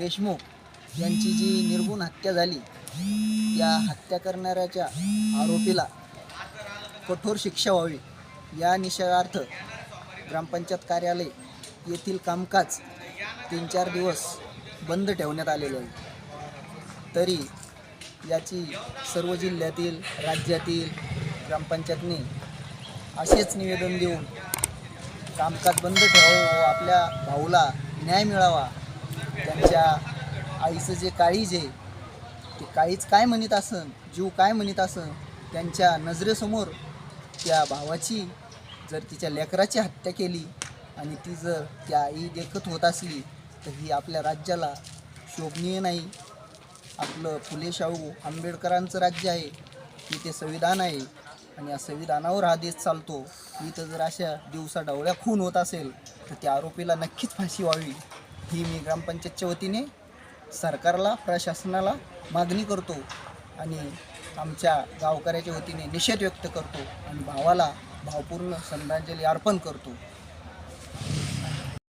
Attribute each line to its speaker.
Speaker 1: देशमुख यांची जी निर्गुण हत्या झाली या हत्या करणाऱ्याच्या आरोपीला कठोर शिक्षा व्हावी. या निषेधार्थ ग्रामपंचायत कार्यालय येथील कामकाज तीन चार दिवस बंद ठेवण्यात आलेले आहे. तरी याची सर्व जिल्ह्यातील राज्यातील ग्रामपंचायतने असेच निवेदन देऊन कामकाज बंद ठेवावं व आपल्या भाऊला न्याय मिळावा त्यांच्या आईचं जे काळीज आहे ते काळीज काय म्हणत असन जीव काय म्हणत असन त्यांच्या नजरेसमोर त्या भावाची जर तिच्या लेकराची हत्या केली आणि ती जर त्या आई देखत होत असली तर ही आपल्या राज्याला शोभनीय नाही. आपलं फुले शाहू आंबेडकरांचं राज्य आहे इथे संविधान आहे आणि या संविधानावर हा देश चालतो इथं जर अशा दिवसा डवळ्या खून होत असेल तर त्या आरोपीला नक्कीच फाशी व्हावी. ही मी ग्रामपंचायतच्या वतीने सरकारला प्रशासनाला मागणी करतो आणि आमच्या गावकऱ्याच्या वतीने निषेध व्यक्त करतो आणि भावाला भावपूर्ण श्रद्धांजली अर्पण करतो.